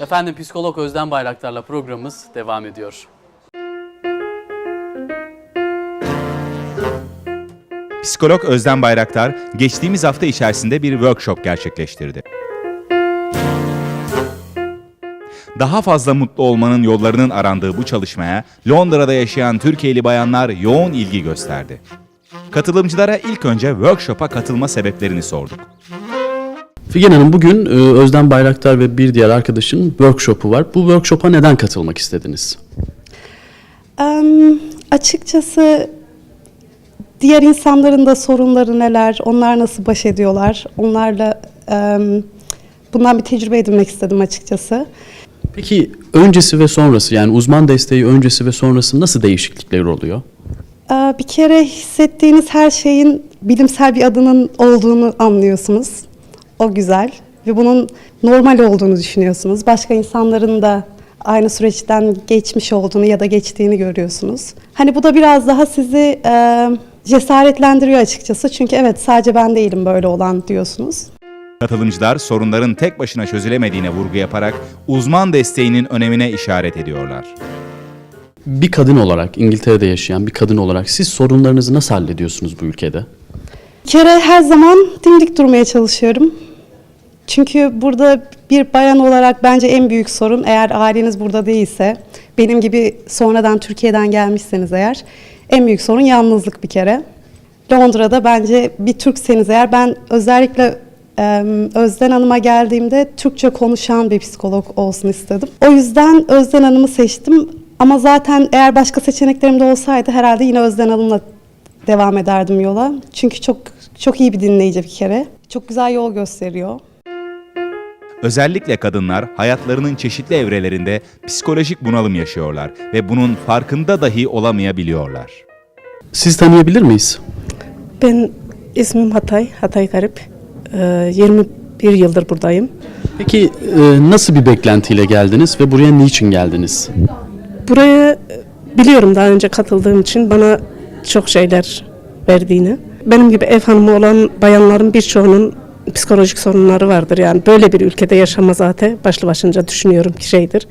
Efendim psikolog Özden Bayraktar'la programımız devam ediyor. Psikolog Özden Bayraktar geçtiğimiz hafta içerisinde bir workshop gerçekleştirdi. Daha fazla mutlu olmanın yollarının arandığı bu çalışmaya Londra'da yaşayan Türkiye'li bayanlar yoğun ilgi gösterdi. Katılımcılara ilk önce workshop'a katılma sebeplerini sorduk. Figen Hanım bugün e, Özden Bayraktar ve bir diğer arkadaşın workshop'u var. Bu workshop'a neden katılmak istediniz? Em, açıkçası diğer insanların da sorunları neler, onlar nasıl baş ediyorlar, onlarla em, bundan bir tecrübe edinmek istedim açıkçası. Peki öncesi ve sonrası yani uzman desteği öncesi ve sonrası nasıl değişiklikler oluyor? Bir kere hissettiğiniz her şeyin bilimsel bir adının olduğunu anlıyorsunuz. O güzel ve bunun normal olduğunu düşünüyorsunuz. Başka insanların da aynı süreçten geçmiş olduğunu ya da geçtiğini görüyorsunuz. Hani bu da biraz daha sizi e, cesaretlendiriyor açıkçası. Çünkü evet sadece ben değilim böyle olan diyorsunuz. Katılımcılar sorunların tek başına çözülemediğine vurgu yaparak uzman desteğinin önemine işaret ediyorlar. Bir kadın olarak, İngiltere'de yaşayan bir kadın olarak siz sorunlarınızı nasıl hallediyorsunuz bu ülkede? Bir kere her zaman dimdik durmaya çalışıyorum. Çünkü burada bir bayan olarak bence en büyük sorun eğer aileniz burada değilse, benim gibi sonradan Türkiye'den gelmişseniz eğer, en büyük sorun yalnızlık bir kere. Londra'da bence bir Türkseniz eğer ben özellikle Özden Hanım'a geldiğimde Türkçe konuşan bir psikolog olsun istedim. O yüzden Özden Hanım'ı seçtim. Ama zaten eğer başka seçeneklerim de olsaydı herhalde yine Özden Hanım'la devam ederdim yola. Çünkü çok çok iyi bir dinleyici bir kere. Çok güzel yol gösteriyor. Özellikle kadınlar hayatlarının çeşitli evrelerinde psikolojik bunalım yaşıyorlar ve bunun farkında dahi olamayabiliyorlar. Siz tanıyabilir miyiz? Ben ismim Hatay, Hatay Garip. Ee, 21 yıldır buradayım. Peki e, nasıl bir beklentiyle geldiniz ve buraya niçin geldiniz? Buraya e, biliyorum daha önce katıldığım için bana çok şeyler verdiğini. Benim gibi ev hanımı olan bayanların birçoğunun psikolojik sorunları vardır. Yani böyle bir ülkede yaşama zaten başlı başınca düşünüyorum ki şeydir.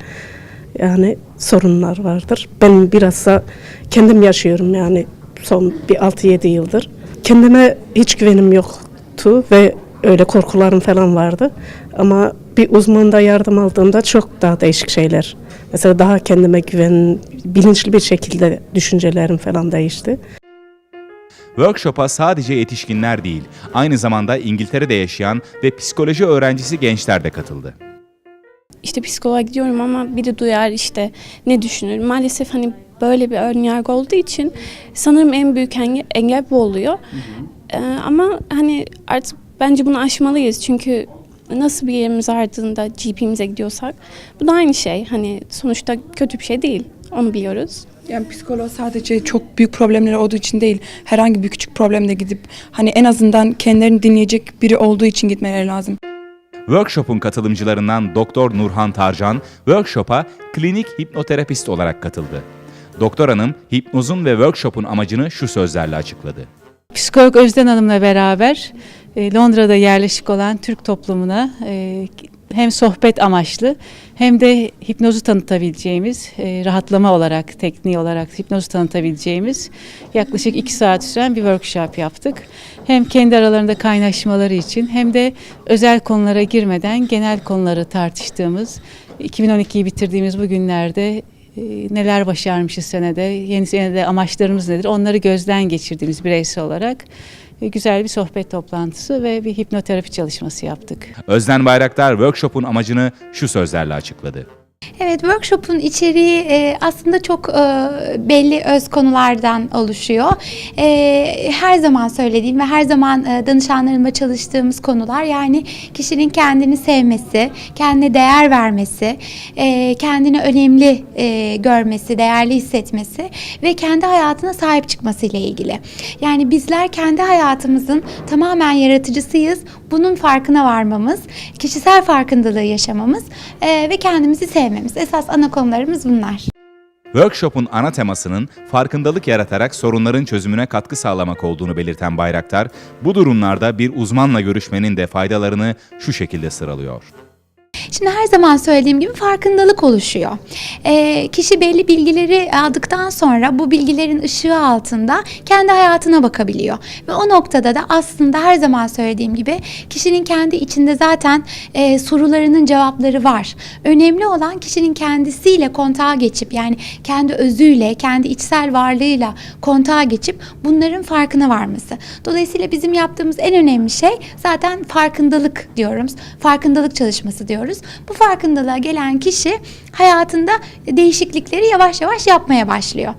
Yani sorunlar vardır. Ben bilhassa kendim yaşıyorum yani son bir 6-7 yıldır. Kendime hiç güvenim yoktu ve öyle korkularım falan vardı. Ama bir uzmanda yardım aldığımda çok daha değişik şeyler. Mesela daha kendime güven, bilinçli bir şekilde düşüncelerim falan değişti. Workshop'a sadece yetişkinler değil, aynı zamanda İngiltere'de yaşayan ve psikoloji öğrencisi gençler de katıldı. işte psikoloğa gidiyorum ama biri duyar işte ne düşünür. Maalesef hani böyle bir ön yargı olduğu için sanırım en büyük engel, engel bu oluyor. Ee, ama hani artık bence bunu aşmalıyız çünkü nasıl bir yerimiz ardında GP'mize gidiyorsak bu da aynı şey. Hani sonuçta kötü bir şey değil. Onu biliyoruz. Yani psikolog sadece çok büyük problemleri olduğu için değil, herhangi bir küçük problemde gidip hani en azından kendilerini dinleyecek biri olduğu için gitmeleri lazım. Workshop'un katılımcılarından Doktor Nurhan Tarcan, workshop'a klinik hipnoterapist olarak katıldı. Doktor hanım, hipnozun ve workshop'un amacını şu sözlerle açıkladı. Psikolog Özden Hanım'la beraber e, Londra'da yerleşik olan Türk toplumuna e, hem sohbet amaçlı hem de hipnozu tanıtabileceğimiz, e, rahatlama olarak, tekniği olarak hipnozu tanıtabileceğimiz yaklaşık iki saat süren bir workshop yaptık. Hem kendi aralarında kaynaşmaları için hem de özel konulara girmeden genel konuları tartıştığımız, 2012'yi bitirdiğimiz bu günlerde neler başarmışız senede, yeni senede amaçlarımız nedir onları gözden geçirdiğimiz bireysel olarak e, güzel bir sohbet toplantısı ve bir hipnoterapi çalışması yaptık. Özden Bayraktar workshop'un amacını şu sözlerle açıkladı. Evet, workshop'un içeriği e, aslında çok e, belli öz konulardan oluşuyor. E, her zaman söylediğim ve her zaman e, danışanlarımla çalıştığımız konular yani kişinin kendini sevmesi, kendine değer vermesi, kendini önemli görmesi, değerli hissetmesi ve kendi hayatına sahip çıkması ile ilgili. Yani bizler kendi hayatımızın tamamen yaratıcısıyız. Bunun farkına varmamız, kişisel farkındalığı yaşamamız e, ve kendimizi sevmemiz. Esas ana konularımız bunlar. Workshop'un ana temasının farkındalık yaratarak sorunların çözümüne katkı sağlamak olduğunu belirten Bayraktar, bu durumlarda bir uzmanla görüşmenin de faydalarını şu şekilde sıralıyor. Şimdi her zaman söylediğim gibi farkındalık oluşuyor. Ee, kişi belli bilgileri aldıktan sonra bu bilgilerin ışığı altında kendi hayatına bakabiliyor. Ve o noktada da aslında her zaman söylediğim gibi kişinin kendi içinde zaten e, sorularının cevapları var. Önemli olan kişinin kendisiyle kontağa geçip yani kendi özüyle, kendi içsel varlığıyla kontağa geçip bunların farkına varması. Dolayısıyla bizim yaptığımız en önemli şey zaten farkındalık diyoruz. Farkındalık çalışması diyoruz. Bu farkındalığa gelen kişi hayatında değişiklikleri yavaş yavaş yapmaya başlıyor.